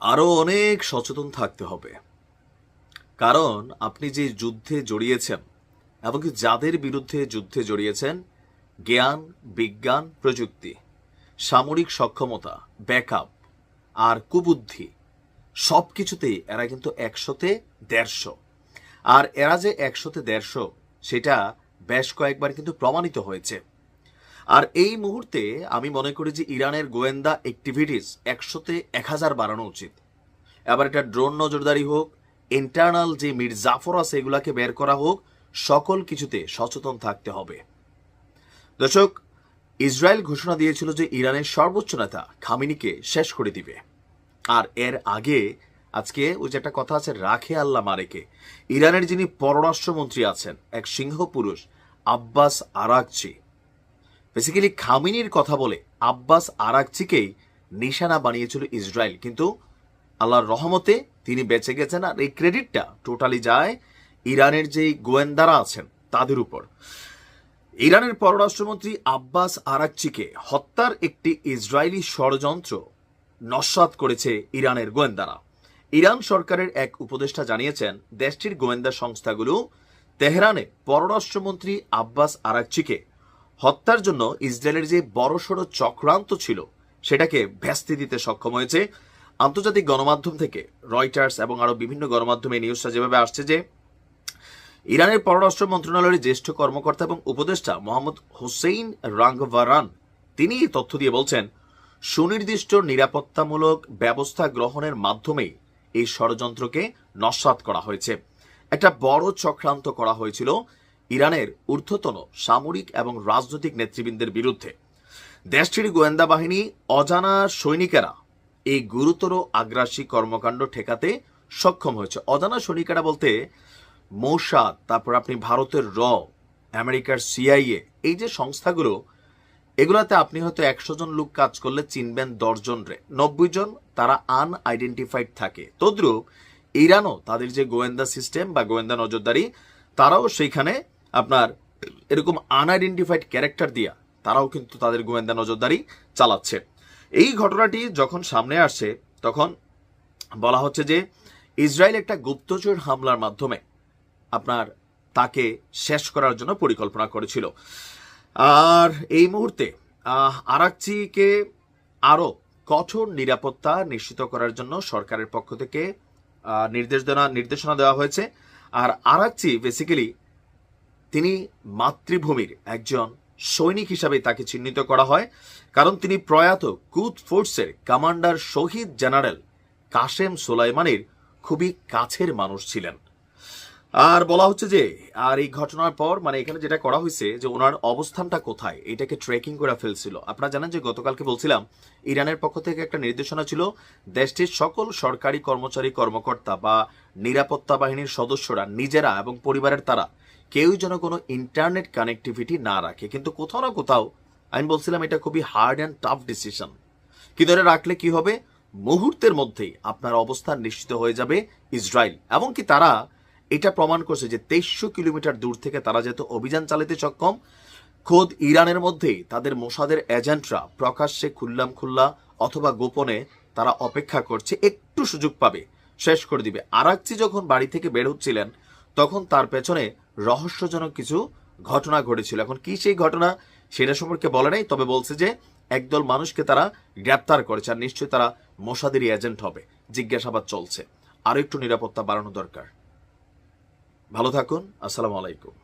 আরও অনেক সচেতন থাকতে হবে। কারণ আপনি যে যুদ্ধে জড়িয়েছেন এমনকি যাদের বিরুদ্ধে যুদ্ধে জড়িয়েছেন, জ্ঞান, বিজ্ঞান, প্রযুক্তি, সামরিক সক্ষমতা, ব্যাকআপ আর কুবুদ্ধি সব কিছুতেই এরা কিন্তু একশোতে দেড়শো। আর এরা যে একশোতে দেড়শো, সেটা বেশ কয়েকবার কিন্তু প্রমাণিত হয়েছে। আর এই মুহূর্তে আমি মনে করি যে ইরানের গোয়েন্দা অ্যাক্টিভিটিস একশোতে এক হাজার বাড়ানো উচিত। এবার এটা ড্রোন নজরদারি হোক ইন্টারনাল যে মির্জাফর আছে এগুলাকে বের করা হোক, সকল কিছুতে সচেতন থাকতে হবে। দর্শক, ইসরায়েল ঘোষণা দিয়েছিল যে ইরানের সর্বোচ্চ নেতা খামিনিকে শেষ করে দিবে। আর এর আগে, আজকে ওই যে একটা কথা আছে, রাখে আল্লাহ মারেকে। ইরানের যিনি পররাষ্ট্রমন্ত্রী আছেন, এক সিংহ পুরুষ, আব্বাস আরাকচি বেসিক্যালি খামিনির কথা বলে আব্বাস আরাকচিকেই নিশানা বানিয়েছিল ইসরায়েল। কিন্তু আল্লাহর রহমতে তিনি বেঁচে গেছেন আর এই ক্রেডিটটা টোটালি যায় ইরানের যেই গোয়েন্দারা আছেন তাদের উপর। ইরানের পররাষ্ট্রমন্ত্রী আব্বাস আরাকচিকে হত্যার একটি ইসরায়েলি ষড়যন্ত্র নস্বাত করেছে ইরানের গোয়েন্দারা। ইরান সরকারের এক উপদেষ্টা জানিয়েছেন, দেশটির গোয়েন্দা সংস্থাগুলো তেহরানে পররাষ্ট্রমন্ত্রী আব্বাস আরাকচিকে হত্যার জন্য ইসরায়েলের যে বড়সড় চক্রান্ত ছিল, সেটাকে ভ্যাস্তি দিতে সক্ষম হয়েছে আন্তর্জাতিক গণমাধ্যম থেকে। রয়টার্স এবং আরও বিভিন্ন গণমাধ্যমে নিউজটা যেভাবে আসছে যে, ইরানের পররাষ্ট্র মন্ত্রণালয়ের জ্যেষ্ঠ কর্মকর্তা এবং উপদেষ্টা মোহাম্মদ হুসেইন রাঙ্গভারান, তিনি তথ্য দিয়ে বলছেন, সুনির্দিষ্ট নিরাপত্তামূলক ব্যবস্থা গ্রহণের মাধ্যমেই এই ষড়যন্ত্রকে নস্বাত করা হয়েছে। একটা বড় চক্রান্ত করা হয়েছিল ইরানের ঊর্ধ্বতন সামরিক এবং রাজনৈতিক নেতৃবৃন্দের বিরুদ্ধে। দেশটির গোয়েন্দা বাহিনী, অজানা সৈনিকেরা এই গুরুতর আগ্রাসী কর্মকাণ্ড ঠেকাতে সক্ষম হয়েছে। অজানা সৈনিকেরা বলতে, মৌসাদ, তারপর আপনি ভারতের র, আমেরিকার সিআইএ এই যে সংস্থাগুলো, এগুলাতে আপনি হয়তো একশো জন লোক কাজ করলে চিনবেন দশজন রে। নব্বই জন তারা আনআইডেন্টিফাইড থাকে। তদ্রূপ ইরানও তাদের যে গোয়েন্দা সিস্টেম বা গোয়েন্দা নজরদারি, তারাও সেইখানে আপনার এরকম আনআইডেন্টিফাইড ক্যারেক্টার দিয়া তারাও কিন্তু তাদের গোয়েন্দা নজরদারি চালাচ্ছে। এই ঘটনাটি যখন সামনে আসছে, তখন বলা হচ্ছে যে ইসরায়েল একটা গুপ্তচর হামলার মাধ্যমে আপনার তাকে শেষ করার জন্য পরিকল্পনা করেছিল। আর এই মুহূর্তে আরাকচিকে আরও কঠোর নিরাপত্তা নিশ্চিত করার জন্য সরকারের পক্ষ থেকে নির্দেশ দেওয়া নির্দেশনা দেওয়া হয়েছে। আর আরাকচি বেসিক্যালি তিনি মাতৃভূমির একজন সৈনিক হিসাবে তাকে চিহ্নিত করা হয়, কারণ তিনি প্রয়াত কুদ ফোর্সের কমান্ডার শহীদ জেনারেল কাশেম সোলাইমানের খুবই কাছের মানুষ ছিলেন। আর বলা হচ্ছে যে, আর এই ঘটনার পর মানে এখানে যেটা করা হয়েছে যে, ওনার অবস্থানটা কোথায়, এটাকে ট্রেকিং করে ফেলছিল। আপনারা জানেন যে, গতকালকে বলছিলাম, ইরানের পক্ষ থেকে একটা নির্দেশনা ছিল, দেশটির সকল সরকারি কর্মচারী কর্মকর্তা বা নিরাপত্তা বাহিনীর সদস্যরা, নিজেরা এবং পরিবারের তারা কেউই যেন কোনো ইন্টারনেট কানেক্টিভিটি না রাখে। কিন্তু কোথাও না কোথাও, আমি বলছিলাম এটা খুবই হার্ড অ্যান্ড টাফ ডিসিশন কিন্তু এটা রাখলে কি হবে? মুহূর্তের মধ্যেই আপনার অবস্থান নিশ্চিত হয়ে যাবে ইসরায়েল। এমনকি তারা এটা প্রমাণ করছে যে তেইশশো কিলোমিটার দূর থেকে তারা যেহেতু অভিযান চালাতে সক্ষম, খোদ ইরানের মধ্যেই তাদের মোসাদের এজেন্টরা প্রকাশ্যে খুল্লাম খুল্লা অথবা গোপনে তারা অপেক্ষা করছে, একটু সুযোগ পাবে, শেষ করে দিবে। আরাকচি যখন বাড়ি থেকে বের হচ্ছিলেন তখন তার পেছনে রহস্যজনক কিছু ঘটনা ঘটেছিল। এখন কি সেই ঘটনা সেটা সম্পর্কে বলে নাই, তবে বলছে যে একদল মানুষকে তারা গ্রেপ্তার করেছে আর নিশ্চয়ই তারা মশাদেরই এজেন্ট হবে। জিজ্ঞাসাবাদ চলছে। আরও একটু নিরাপত্তা বাড়ানো দরকার। ভালো থাকুন, আসসালামু আলাইকুম।